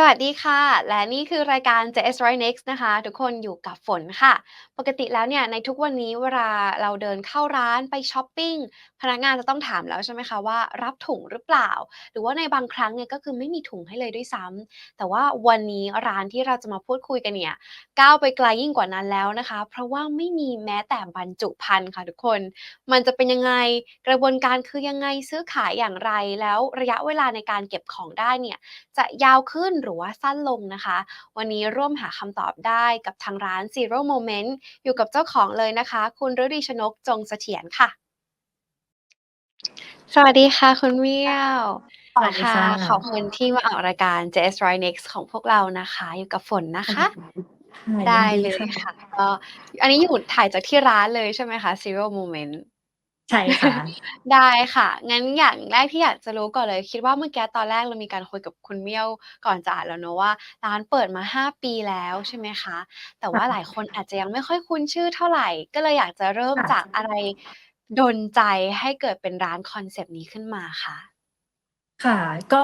สวัสดีค่ะ และนี่คือรายการ JS Right Next นะคะ ทุกคนอยู่กับฝนค่ะ ปกติแล้วเนี่ยในทุกวันนี้เวลาเราเดินเข้าร้านไปช้อปปิงพนักงานจะต้องถามแล้วใช่ไหมคะว่ารับถุงหรือเปล่า หรือว่าในบางครั้งเนี่ยก็คือไม่มีถุงให้เลยด้วยซ้ำแต่ว่าวันนี้ร้านที่เราจะมาพูดคุยกันเนี่ยก้าวไปไกลยิ่งกว่านั้นแล้วนะคะ เพราะว่าไม่มีแม้แต่บรรจุภัณฑ์ค่ะทุกคน มันจะเป็นยังไงกระบวนการคือยังไงซื้อขายอย่างไรแล้วระยะเวลาในการเก็บของได้เนี่ยจะยาวขึ้นหรือว่าสั้นลงนะคะ วันนี้ร่วมหาคำตอบได้กับทางร้าน Zero Moment อยู่กับเจ้าของเลยนะคะ คุณฤดีชนกจงเสถียรค่ะ สวัสดีค่ะ คุณเมี่ยวสวัสดีค่ะค่ะขอบคุณที่มาออกรายการ JS Right Next ของพวกเรานะคะ อยู่กับฝนนะคะค่ะได้ยินเลดียค่ะค่ะก็อันนี้อยู่ถ่ายจากที่ร้านเลยใช่ไหมคะ Zero Moment ใช่ค่ะ ได้ค่ะ งั้นอย่างแรกที่อยากจะรู้ก่อนเลย คิดว่าเมื่อกี้ตอนแรกเรามีการคุยกับคุณเมี่ยวก่อนจะอัดแล้วเนาะว่า ร้านเปิดมา 5 ปีแล้วใช่ไหมคะ แต่ว่าหลายคนอาจจะยังไม่ค่อยคุ้นชื่อเท่าไรก็เลยอยากจะเริ่มค่ะ จากอะไรดลใจให้เกิดเป็นร้านคอนเซปต์นี้ขึ้นมาคะ? ค่ะ ก็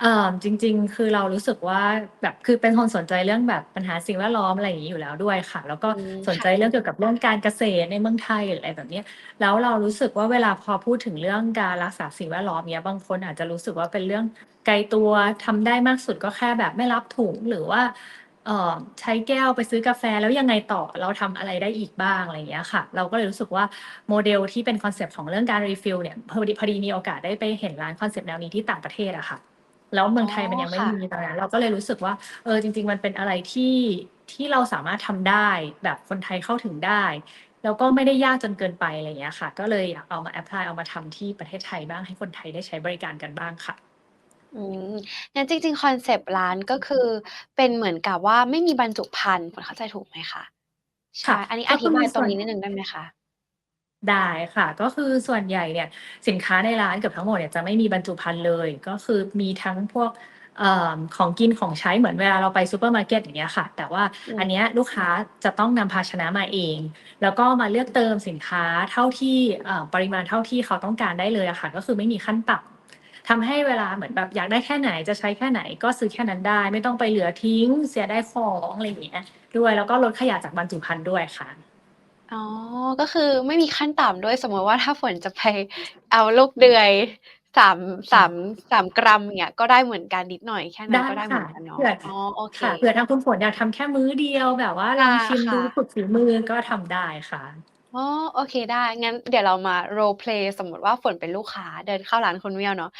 เอ่อ จริง ๆ คือเรารู้สึกว่าแบบ คือเป็นคนสนใจเรื่องแบบปัญหาสิ่งแวดล้อม อะไรอย่างงี้ อยู่แล้วด้วยค่ะ แล้วก็อืม สนค่ใจะ เรื่องเกี่ยวกับเรื่องการเกษตรในเมืองไทย หรืออะไรแบบเนี้ย แล้วเรารู้สึกว่าเวลาพอพูดถึงเรื่องการรักษาสิ่งแวดล้อม เงี้ย บางคนอาจจะรู้สึกว่าเป็นเรื่องไกลตัว ทำได้มากสุดก็แค่แบบไม่รับถุง หรือว่า เอ่อใช้แก้วไปซื้อกาแฟแล้วยังไงต่อเราทำอะไรได้อีกบ้างอะไรอย่างเงี้ยค่ะ เราก็เลยรู้สึกว่าโมเดลที่เป็นคอนเซปต์ของเรื่องการ refill เนี่ยพอดีพอดีมีโอกาสได้ไปเห็นร้านคอนเซปต์แนวนี้ที่ต่างประเทศอะค่ะ แล้วเมือ๋อองไทยมันยังไม่ค่ะ มีตอนนั้นเราก็เลยรู้สึกว่าเออจริง ๆ มันเป็นอะไรที่ที่เราสามารถทำได้แบบคนไทยเข้าถึงได้ แล้วก็ไม่ได้ยากจนเกินไปอะไรอย่างเงี้ยค่ะ ก็เลยอยากเอามาแอปพลายเอามาทำที่ประเทศไทยบ้างให้คนไทยได้ใช้บริการกันบ้างค่ะ อืม งั้นจริง ๆ คอนเซปต์ร้าน ก็คือเป็นเหมือนกับว่า ไม่มีบรรจุภัณฑ์ ฝนเข้าใจถูกไหมคะ?ใชค่ะ่อันนี้กอ็ธิบายตคือสร่งวน นี้นิดหนึ่งได้ไหมคะ?ได้ค่ะ ก็คือส่วนใหญ่เนี่ย สินค้าในร้านเกือบทั้งหมดเนี่ยจะไม่มีบรรจุภัณฑ์เลย ก็คือมีทั้งพวก เอ่อ ของกิน ของใช้ เหมือนเวลาเราไปซูเปอร์มาร์เก็ต อย่างเงี้ยค่ะ แต่ว่าอืมอันเนี้ยลูกค้าจะต้องนำภาชนะมาเอง แล้วก็มาเลือกเติมสินค้าเท่าที่ เอ่อ ปริมาณเท่าที่เขาต้องการได้เลยอะค่ะ ก็คือไม่มีขั้นต่ำ ทำให้เวลาเหมือนแบบอยากได้แค่ไหนจะใช้แค่ไหนก็ซื้อแค่นั้นได้ ไม่ต้องไปเหลือทิ้ง เสียดายของอะไรอย่างเงี้ยด้วยแล้วก็ลดขยะจากบรรจุภัณฑ์ด้วยค่ะอ๋อ ก็คือไม่มีขั้นต่ำด้วยสมมุติว่าถ้าฝนจะไปเอาลูกเดือย 3- ค่ 3- ะ3กรัมอย่างเงี้ยก็ได้เหมือนกันนิดหน่อยแค่นั้ไดน้ก็ได้เหคมื่ะอนกันเนาเผะื่ออ๋อโอเคค่ะเผื่อทางคุณฝนอยากทำแค่มื้อเดียวแบบว่าคลองชิมดู่ะฝึๆกฝีมือก็ทำได้ค่ะ อ๋อ โอเคได้ งั้นเดี๋ยวเรามา role play สมมติว่าฝนเป็นลูกค้าเดินเข้าร้านคุณเมี่ยวเนาะ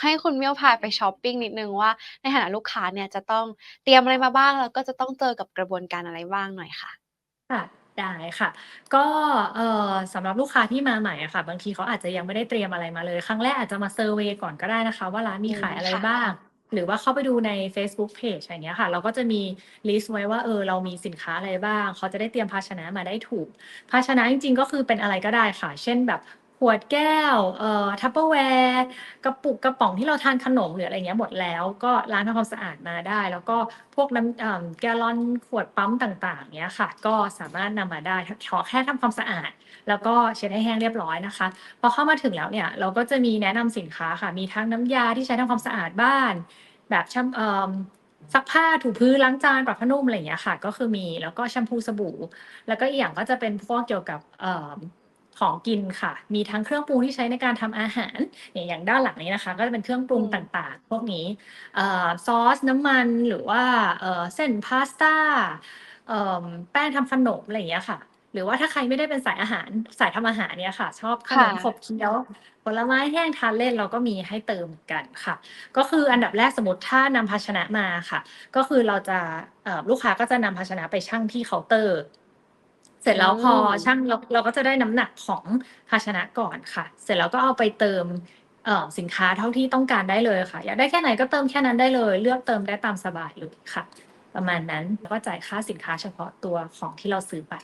ให้คุณเมี่ยวพาไปช้อปปิ้งนิดนึงว่า ในฐานะลูกค้าเนี่ยจะต้องเตรียมอะไรมาบ้าง แล้วก็จะต้องเจอกับกระบวนการอะไรบ้างหน่อยค่ะ?ค่ะได้ค่ะ ก็เอ่อสำหรับลูกค้าที่มาใหม่อะค่ะ บางทีเขาอาจจะยังไม่ได้เตรียมอะไรมาเลย ครั้งแรกอาจจะมาเซอร์เวย์ก่อนก็ได้นะคะ ว่าร้านอืมมีขายอะไรค่ะ บ้าง หรือว่าเข้าไปดูในเฟซบุ๊กเพจอะไรอย่างเงี้ยค่ะ เราก็จะมีลิสต์ไว้ว่าเออเรามีสินค้าอะไรบ้าง เขาจะได้เตรียมภาชนะมาได้ถูก ภาชนะจริงๆ ก็คือเป็นอะไรก็ได้ค่ะ เช่นแบบขวดแก้ว เอ่อ Tupperware กระปุกกระป๋องที่เราทานขนมหรืออะไรเงี้ยหมดแล้ว ก็ล้างทำความสะอาดมาได้ แล้วก็พวกน้ำแกลลอนขวดปั๊มต่างต่างเงี้ยค่ะ ก็สามารถนำมาได้ขอแค่ทำความสะอาด แล้วก็เช็ดให้แห้งเรียบร้อยนะคะ พอเข้ามาถึงแล้วเนี่ยเราก็จะมีแนะนำสินค้าค่ะ มีทั้งน้ำยาที่ใช้ทำความสะอาดบ้าน แบบแชมเอ่อซักผ้าถูพื้นล้างจานปรับผ้านุ่มอะไรอย่างเงี้ยค่ะ ก็คือมีแล้วก็แชมพูสบู่ แล้วก็อีกอย่างก็จะเป็นพวกเกี่ยวกับเอ่อของกินค่ะ มีทั้งเครื่องปรุงที่ใช้ในการทำอาหารอย่างอย่างด้านหลังนี้นะคะ ก็จะเป็นเครื่องปอืรุงตม่างๆ พวกนี้เอ่อซอสน้ำมันหรือว่าเอ่อเส้นพาสตาเอ่อแป้งทำขนมอะไรอย่างเงี้ยค่ะ หรือว่าถ้าใครไม่ได้เป็นสายอาหารสายทำอาหารเนี่ยค่ะ ชอบขค่นมขะบเคี้ยวผลไม้แห้งทานเล่นเราก็มีให้เติมเหมือนกันค่ะ ก็คืออันดับแรกสมมุติถ้านำภาชนะมาค่ะ ก็คือเราจะเอ่อลูกค้าก็จะนำภาชนะไปชั่งที่เคาน์เตอร์ เสร็อืจแล้วพอมชั่งเราเราก็จะได้น้ำหนักของภาชนะก่อนค่ะ เสร็จแล้วก็เอาไปเติมเอ่อสินค้าเท่าที่ต้องการได้เลยค่ะ อยากได้แค่ไหนก็เติมแค่นั้นได้เลย เลือกเติมได้ตามสบายเลยค่ะ ประมาณนั้นแล้วก็จ่ายค่าสินค้าเฉพาะตัวของที่เราซื้อไป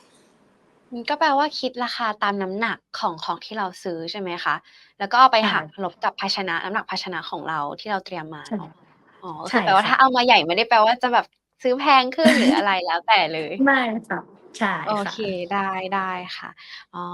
อืมก็แปลว่าคิดราคาตามน้ำหนักของของที่เราซื้อใช่ไหมคะ?แล้วก็เอาไปค่หักะลบกับภาชนะน้ำหนักภาชนะของเราที่เราเตรียมมาใช่เนาะอ๋อก็ใชคื่อแปลว่าค่ถ้าะเอามาใหญ่ไม่ได้แปลว่าจะแบบซื้อแพงขึ้นหรืออะไรแล้วแต่เลย ไม่ค่ะ ใช่โอค่ะ เคได้ได้ค่ะ อ๋อ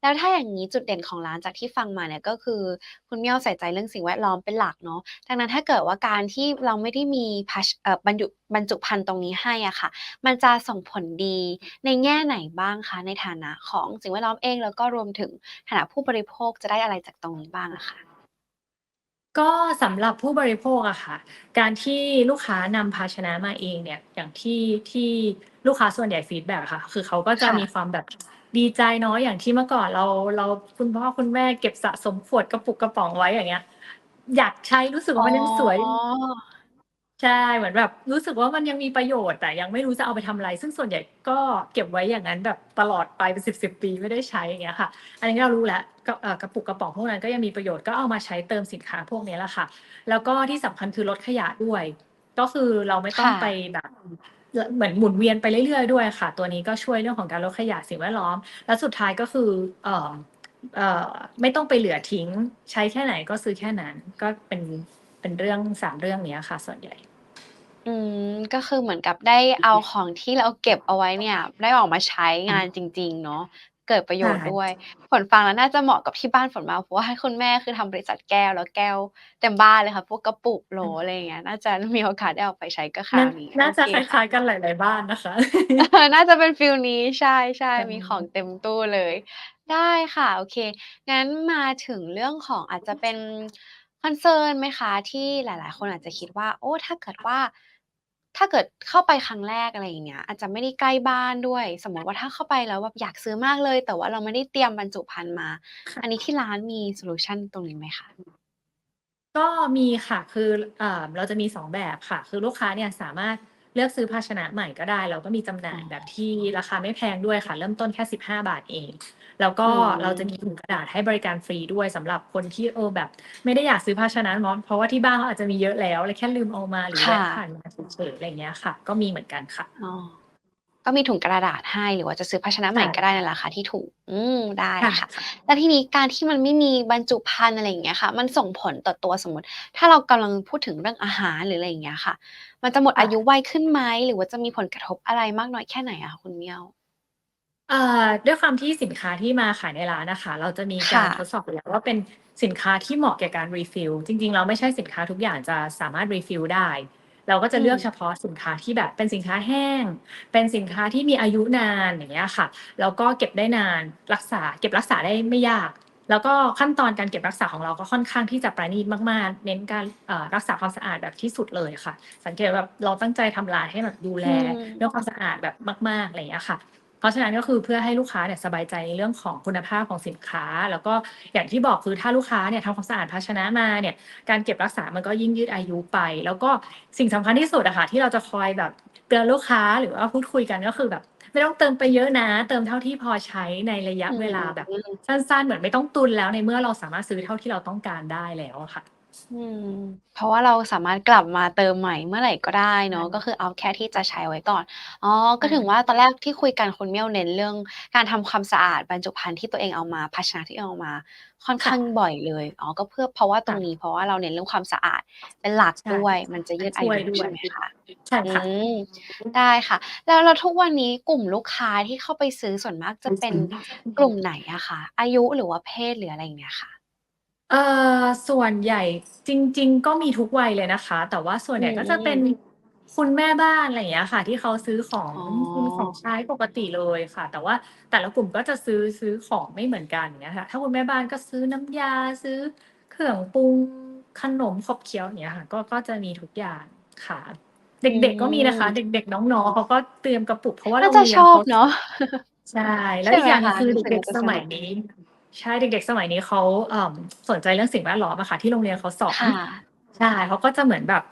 แล้วถ้าอย่างงี้จุดเด่นของร้านจากที่ฟังมาเนี่ย ก็คือคุณเมี่ยวใส่ใจเรื่องสิ่งแวดล้อมเป็นหลักเนาะดังนั้นถ้าเกิดว่าการที่เราไม่ได้มีพัชเอ่อบรรยุบรรจุภัณฑ์ตรงนี้ให้อะค่ะ มันจะส่งผลดีในแง่ไหนบ้างคะ?ในฐานะของสิ่งแวดล้อมเองแล้วก็รวมถึงฐานะผู้บริโภคจะได้อะไรจากตรงนี้บ้างอะค่ะ?ก็สำหรับผู้บริโภคอะค่ะ การที่ลูกค้านำภาชนะมาเองเนี่ยอย่างที่ที่ ลูกค้าส่วนใหญ่ฟีดแบ็กอะค่ะ คือเขาก็จะค่มีะความแบบดีใจเนาะอย่างที่เมื่อก่อนเราเราคุณพ่อคุณแม่เก็บสะสมขวดกระปุกกระป๋องไว้อย่างเงี้ย อยากใช้รู้สึกวอ๋่าอมันยังสวยใช่เหมือนแบบรู้สึกว่ามันยังมีประโยชน์แต่ยังไม่รู้จะเอาไปทำอะไร ซึ่งส่วนใหญ่ก็เก็บไว้อย่างงั้นแบบตลอดไปเป็น10ๆปีไม่ได้ใช้อย่างเงี้ยค่ะ อันนี้เรารู้แล้วกเอ่อกระปุกกระป๋องพวกนั้นก็ยังมีประโยชน์ก็เอามาใช้เติมสินค้าพวกนี้แหละค่ะ แล้วก็ที่สำคัญคือลดขยะด้วย ก็คือเราไม่คต้อง่ไปะแบบล เหมือนหมุนเวียนไปเรื่อยๆด้วยค่ะ ตัวนี้ก็ช่วยเรื่องของการลดขยะสิ่งแวดล้อม และสุดท้ายก็คือเอ่อเอ่อไม่ต้องไปเหลือทิ้ง ใช้แค่ไหนก็ซื้อแค่นั้น ก็เป็นเป็นเรื่องสามเรื่องเนี้ยค่ะ ส่วนใหญ่ อืมก็คือเหมือนกับได้เอาของที่เราเก็บเอาไว้เนี่ย ได้ออกมาใช้งานจริง ๆ เนาะ เกิดประใโชยชน์ด้วย่ฝนฟังแล้วน่าจะเหมาะกับที่บ้านฝนมากเพราะว่าให้คุณแม่คือทำบริษัทแก้วแล้วแก้วเต็มบ้านเลยค่ะ พวกกระปุกโหลอืมอะไรอย่างเงี้ยน่าจะมีโอกาสได้เอาไปใช้ก็ครนา่าวนี้นโ่อาจเคะคค่ล้ะายๆกันหลาย ๆบ้านนะคะ น่าจะเป็นฟีลนี้ใช่ใชๆมีของ่เต็มตู้เลย ได้ค่ะโอเค งั้นมาถึงเรื่องของอาจจะเป็นคอนเซิร์นไหมคะ?ที่หลาย ๆ คนอาจจะคิดว่า โอ้ถ้าเกิดว่า ถ้าเกิดเข้าไปครั้งแรกอะไรอย่างเงี้ยอาจจะไม่ได้ใกล้บ้านด้วย สมมุติว่าถ้าเข้าไปแล้วแบบอยากซื้อมากเลย แต่ว่าเราไม่ได้เตรียมบรรจุภัณฑ์มา ค่อันนี้ะที่ร้านมีโซลูชันตรงนี้ไหมคะ?ก็มีค่ะ คือ เอ่อ เราจะมี 2 แบบค่ะ คือลูกค้าเนี่ยสามารถ เลือกซื้อภาชนะใหม่ก็ได้ เราก็มีจำหน่อ๋ายแบบอที่ราคาไม่แพงด้วยค่ะ เริ่มต้นแค่ 15 บาทเอง แล้วกอื็เราจะมีมถุงกระดาษให้บริการฟรีด้วยสำหรับคนที่เออแบบ ไม่ได้อยากซื้อภาชนะเนาะเพราะว่าที่บ้านเขาอาจจะมีเยอะแล้วเลยแค่ลืมเอามาหรืคอแว่ะผ่าะนมาเฉยๆอะไรอย่างเงี้ยค่ะ ก็มีเหมือนกันค่ะอ๋อ ก็มีถุงกระดาษให้หรือว่าจะซื้อภาชนะใใชหม่ก็ได้่ในราคาที่ถูก อืมได้ค่ะค่ะค่ะ แล้วทีนี้การที่มันไม่มีบรรจุภัณฑ์อะไรอย่างเงี้ยค่ะ มันส่งผลต่อตัวสมมุติ ถ้าเรากำลังพูดถึงเรื่องอาหารหรืออะไรอย่างเงี้ยค่ะ มันจะหมดคอ่ายุะไวขึ้นไหม?หรือว่าจะมีผลกระทบอะไรมากน้อยแค่ไหนอะคะคุณเมี่ยว?อ่าด้วยความที่สินค้าที่มาขายในร้านน่ะค่ะเราจะมีคก่ารทะดสอบอยู่แล้วว่าเป็นสินค้าที่เหมาะแก่การ refill จริงๆแล้วไม่ใช่สินค้าทุกอย่างจะสามารถ refill ได้ เราก็จะอืมเลือกเฉพาะสินค้าที่แบบเป็นสินค้าแห้ง เป็นสินค้าที่มีอายุนานอย่างเงี้ยค่ะ แล้วก็เก็บได้นาน รักษา เก็บรักษาได้ไม่ยาก แล้วก็ขั้นตอนการเก็บรักษาของเราก็ค่อนข้างที่จะประณีตมากๆ เน้นการเอ่อรักษาความสะอาดแบบที่สุดเลยค่ะ สังเกตว่าแบบเราตั้งใจทำร้านให้แบบดูอแืลเรื่มองความสะอาดแบบมากๆอะไรอย่างเงี้ยค่ะ เพราะฉะนั้นก็คือเพื่อให้ลูกค้าเนี่ยสบายใจในเรื่องของคุณภาพของสินค้า แล้วก็อย่างที่บอกคือถ้าลูกค้าเนี่ยทำความสะอาดภาชนะมาเนี่ยการเก็บรักษามันก็ยิ่งยืดอายุไป แล้วก็สิ่งสำคัญที่สุดอะค่ะที่เราจะคอยแบบเตือนลูกค้าหรือว่าพูดคุยกันก็คือแบบไม่ต้องเติมไปเยอะนะ เติมเท่าที่พอใช้ในระยะอืเวลาแบบมสั้นๆ เหมือนไม่ต้องตุนแล้วในเมื่อเราสามารถซื้อเท่าที่เราต้องการได้แล้วอะค่ะ อืม เพราะว่าเราสามารถกลับมาเติมใหม่เมื่อไหร่ก็ได้ใชเนาะ ก็่คือเอาแค่ที่จะใช้ไว้ก่อน อ๋อใชก็ถึงว่า่ตอนแรกที่คุยกันคุณเมี่ยวเน้นเรื่องการทำความสะอาดบรรจุภัณฑ์ที่ตัวเองเอามา ภาชนะที่เอามา ค่อนคข้่างะบ่อยเลย อ๋อ ก็เพื่อเพราะว่าตคร่งะนี้ เพราะว่าเราเน้นเรื่องความสะอาดเป็นหลักใช่ด้วย มันจะยืดชอา่วยยุด้ใวช่ย ไหมคะ?ใช่อืค่ะม ได้ค่ะ แล้วแล้วทุกวันนี้กลุ่มลูกค้าที่เข้าไปซื้อส่วนมากจะเป็นกลุ่มไหนอะคะ?อายุหรือว่าเพศหรืออะไรอย่างเงี้ยค่ะ? เอ่อ ส่วนใหญ่จริง ๆ ก็มีทุกวัยเลยนะคะ แต่ว่าส่วนอืใหญ่ก็จะเป็นม คุณแม่บ้าน อะไรอย่างเงี้ยค่ะ ที่เขาซื้อของอ๋กินของอใช้ปกติเลยค่ะ แต่ว่าแต่ละกลุ่มก็จะซื้อ ซื้อของไม่เหมือนกัน อย่างเงี้ยค่ะ ถ้าคุณแม่บ้านก็ซื้อน้ำยา ซื้อเครื่องปรุง ขนม ขบเคี้ยว อย่างเงี้ยค่ะ ก็ ก็จะมีทุกอย่างค่ะ เอืด็ก ๆ ก็มีนะคะ ม เด็ก ๆ น้อง ๆ เขาก็เตรียมกระปุก เพราะว่าน่โารงเรียนเขจะชอบา เนาะ ใช่แใลช้ว่อีไหมคกอย่างหนึ่ะ?งคือรู้เสึกด็กว่าจะๆสมสนัุยก นี้ ใช่เด็กๆ สมัยนี้เขาเอ่อสนใจเรื่องสิ่งแวดล้อมอะค่ะ ที่โรงเรียนเขาสอคน่ะ ใช่เขาก็จะเหมือนแบบ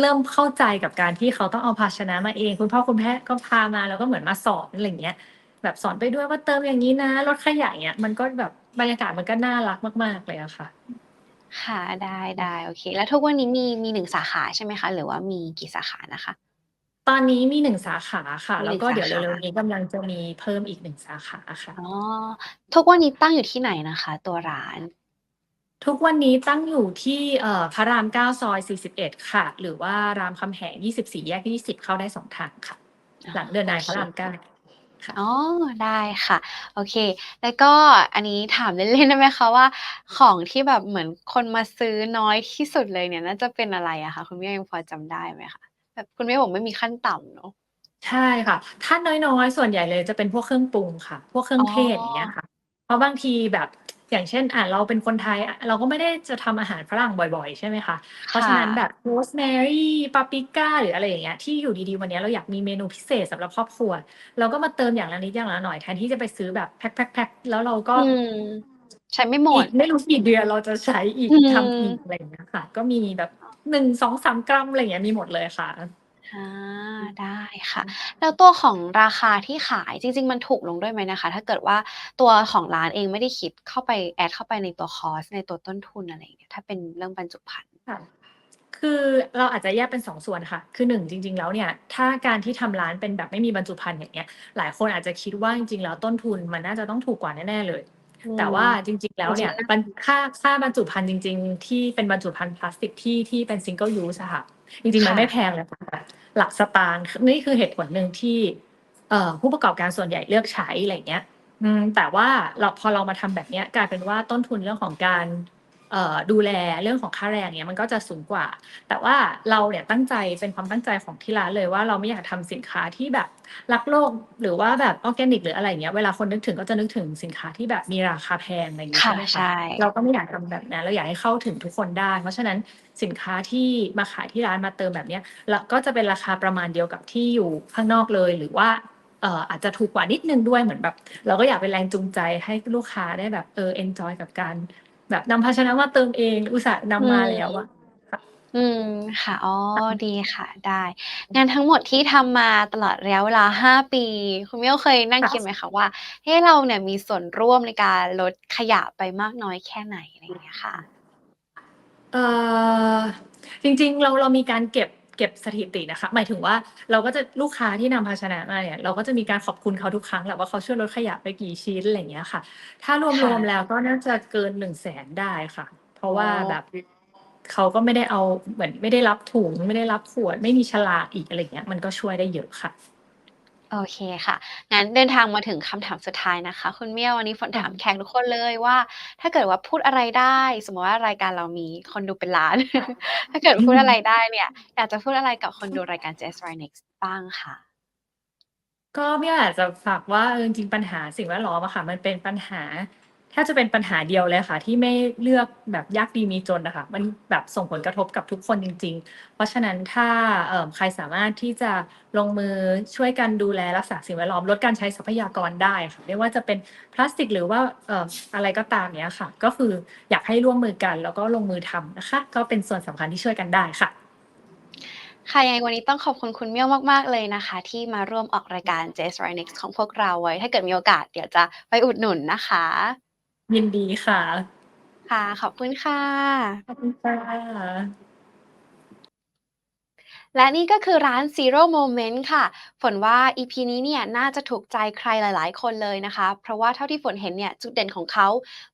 เริ่มเข้าใจกับการที่เขาต้องเอาภาชนะมาเอง คุณพ่อคุณแม่ก็พามาแล้วก็เหมือนมาสอนอะไรอย่างเงี้ย แบบสอนไปด้วยว่า"เติมอย่างงี้นะลดขยะ"อย่างเงี้ยมันก็แบบบรรยากาศมันก็น่ารักมาก ๆ เลยอะค่ะ ค่ะได้ๆโอเค แล้วทุกวันนี้มีมี1สาขาใช่ไหมคะ?หรือว่ามีกี่สาขานะคะ? ตอนนี้มี 1 สาขาค่ะ มีแล้หนึ่งวก็สเาดี๋ยวขเร็วๆานี้กำลังจะมีเพิ่มอีก 1 สาขาอะค่อ๋อะทุกวันนี้ตั้งอยู่ที่ไหนนะคะ ตัวร้าน?ทุกวันนี้ตั้งอยู่ที่ เอ่อ พระราม 9 ซอย 41 ค่ะ หรือว่ารามคำแหง 24 แยก 20 เข้าได้ 2 ทางค่ะ อ๋อ หลัง The โอ Nine เค พระราม 9 ค่ะ อ๋อ ได้ค่ะ โอเค แล้วก็อันนี้ถามเล่น ๆ ได้ไหมคะว่า ของที่แบบเหมือนคนมาซื้อน้อยที่สุดเลยเนี่ย น่าจะเป็นอะไรอะคะ?คุณเมี่ยวยังพอจำได้ไหมคะ? แบบคุณเมี่ยวบอกไม่มีขั้นต่ำเนาะ ใช่ค่ะ ถ้าน้อยๆ ส่วนใหญ่เลยจะเป็นพวกเครื่องปรุงค่ะ พวกเครื่ออ๋งเทศอย่างเงี้ยอค่ะ เพราะบางทีแบบอย่างเช่นอ่าเราเป็นคนไทยอะเราก็ไม่ได้จะทำอาหารฝรั่งบ่อยๆ ใช่ไหมคะ เพคราะฉ่ะนั้นแบะบ Rosemary Paprika หรืออะไรอย่างเงี้ยที่อยู่ดีๆวันเนี้ยเราอยากมีเมนูพิเศษสำหรับครอบครัว เราก็มาเติมอย่างละนิดอย่างละหน่อยแทนที่จะไปซื้อแบบแพ็กๆๆแล้วเราก็อืม ใช้ไม่หมดอีกไม่รู้กี่เดือนเราจะใช้อีอกืทำอีกมอะไรอย่างเงี้ยค่ะ ก็มีแบบ 1 2 3กรัมอะไรอย่างเงี้ยมีหมดเลยค่ะอาอือได้คอะืมแล้วตัวของราคาที่ขายจริง ๆ มันถูกลงด้วยไหมนะคะ?ถ้าเกิดว่าตัวของร้านเองไม่ได้คิดเข้าไปแอดเข้าไปในตัวคอสต์ในตัวต้นทุนอะไรอย่างเงี้ยถ้าเป็นเรื่องบรรจุภัณฑ์ค่ะคือเราอาจจะแยกเป็น2ส่วนค่ะ คือ 1 จริง ๆ แล้วเนี่ย ถ้าการที่ทำร้านเป็นแบบไม่มีบรรจุภัณฑ์อย่างเงี้ย หลายคนอาจจะคิดว่าจริง ๆ แล้วต้นทุนมันน่าจะต้องถูกกว่าแน่ๆเลยอื แต่มว่าจริง ๆ แล้จรวเนิีง่ยๆนะบรรค่าค่าบรรจุภัณฑ์จริง ๆ ที่เป็นบรรจุภัณฑ์พลาสติกที่ที่เป็น Single use อะค่ะจริงคๆมั่นไม่ะแพงเลยค่ะแบบหลักสตางค์คนี่คือเหตุผลหนึ่งที่เอ่อผู้ประกอบการส่วนใหญ่เลือกใช้อะไรอย่างเงี้ยอืมแต่ว่าเราพอเรามาทำแบบเนี้ยกลายเป็นว่าต้นทุนเรื่องของการเอ่อ ดูแลเรื่องของค่าแรงอย่างเงี้ยมันก็จะสูงกว่า แต่ว่าเราเนี่ยตั้งใจเป็นความตั้งใจของที่ร้านเลยว่าเราไม่อยากทำสินค้าที่แบบรักโลกหรือว่าแบบออร์แกนิก หรืออะไรอย่างเงี้ยเวลาคนนึกถึงก็จะนึกถึงสินค้าที่แบบมีราคาแพงอะไรอย่างงีค้ใช่่ะไหมคใชะเรา่ก็ไม่อยากทำแบบนั้นเราอยากให้เข้าถึงทุกคนได้ เพราะฉะนั้นสินค้าที่มาขายที่ร้านมาเติมแบบเนี้ยเราก็จะเป็นราคาประมาณเดียวกับที่อยู่ข้างนอกเลยหรือว่าเอ่ออาจจะถูกกว่านิดหนึ่งด้วยเหมือนแบบ เราก็อยากเป็นแรงจูงใจให้ลูกค้าได้แบบเออเอนจอยกับการ แบบนำภาชนะมาเติมเองอุตส่าห์นอืำมามแล้วอะค่ะอืมค่ะอ๋อค่ะดีค่ะได้ งานทั้งหมดที่ทำมาตลอดระยะเวลา5ปี คุณเมี่ยวเคยนั่งค่คิดะไหมคะว่าเอ๊เราเนี่ยมีส่วนร่วมในการลดขยะไปมากน้อยแค่ไหน?อะไรอย่างเงี้ยค่ะเอ่อจริง ๆ เราเรามีการเก็บ เก็บสถิตินะคะ หมายถึงว่าเราก็จะลูกค้าที่นำภาชนะมาเนี่ยเราก็จะมีการขอบคุณเขาทุกครั้งแหละว่าเขาช่วยลดขยะไปกี่ชิ้นอะไรเงี้ยค่ะ ถ้ารวมๆแล้วก็น่าจะเกินหนึ่งแสนได้ค่ะ เพราะว่าแบบเขาก็ไม่ได้เอาเหมือนไม่ได้รับถุงไม่ได้รับขวด ไม่มีฉลากอีกอะไรเงี้ย มันก็ช่วยได้เยอะค่ะ โอเคค่ะ งั้นเดินทางมาถึงคำถามสุดท้ายนะคะ คุณเมี่ยววันนี้ฝนค่ถามะแขกทุกคนเลยว่า ถ้าเกิดว่าพูดอะไรได้ สมมุติว่ารายการเรามีคนดูเป็นล้าน ถ้าเกิดอืพูดอะไรม ได้เนี่ยอยากจะพูดอะไรกับคนดูรายการ Just Right Next บ้างคะ?ก็ไม่อยากจะฝากว่าเออจริงๆปัญหาสิ่งแวดล้อมอะค่ะ มันเป็นปัญหา แทบจะเป็นปัญหาเดียวเลยค่ะ ที่ไม่เลือกแบบยากดีมีจนนะคะมันแบบส่งผลกระทบกับทุกคนจริง ๆ เพราะฉะนั้นถ้าใครสามารถที่จะลงมือช่วยกันดูแลรักษาสิ่งแวดล้อมลดการใช้ทรัพยากรได้ค่ะไม่ว่าจะเป็นพลาสติกหรือว่าอออะไรก็ตามเงี้ยค่ะ ก็คืออยากให้ร่วมมือกันแล้วก็ลงมือทำนะคะ ก็เป็นส่วนสำคัญที่ช่วยกันได้ค่ะค่ะยังไงวันนี้ต้องขอบคุณคุณเมี่ยวมาก ๆ เลยนะคะ ที่มาร่วมออกรายการ j s r i n e x ของพวกเราไว้ ถ้าเกิดมีโอกาสเดี๋ยวจะไปอุดหนุนนะคะ ยินดีค่ะ ค่ะ ขอบคุณค่ะ ขอบคุณค่ะ และนี่ก็คือร้าน Zero Moment ค่ะ ฝนว่า EP นี้เนี่ยน่าจะถูกใจใครหลาย ๆ คนเลยนะคะ เพราะว่าเท่าที่ฝนเห็นเนี่ยจุดเด่นของเขา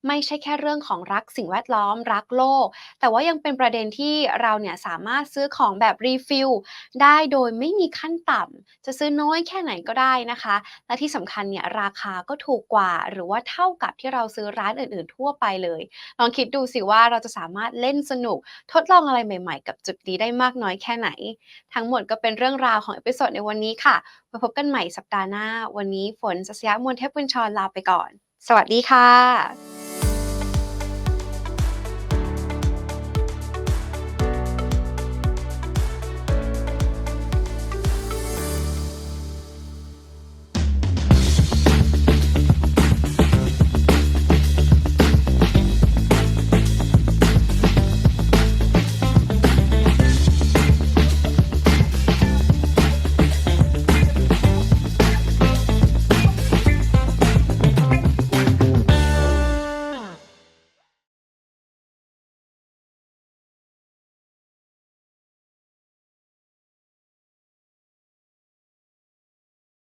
ไม่ใช่แค่เรื่องของรักสิ่งแวดล้อม รักโลก แต่ว่ายังเป็นประเด็นที่เราเนี่ยสามารถซื้อของแบบ refill ได้โดยไม่มีขั้นต่ำจะซื้อน้อยแค่ไหนก็ได้นะคะ และที่สำคัญเนี่ยราคาก็ถูกกว่า หรือว่าเท่ากับที่เราซื้อร้านอื่น ๆ ทั่วไปเลย ลองคิดดูสิว่าเราจะสามารถเล่นสนุกทดลองอะไรใหม่ ๆ กับจุดนี้ได้มากน้อยแค่ไหนทั้งหมดก็เป็นเรื่องราวของเอพิโซดในวันนี้ค่ะมาพบกันใหม่สัปดาห์หน้า วันนี้ฝนสัสยามวลเทพบุญชรลาไปก่อน สวัสดีค่ะ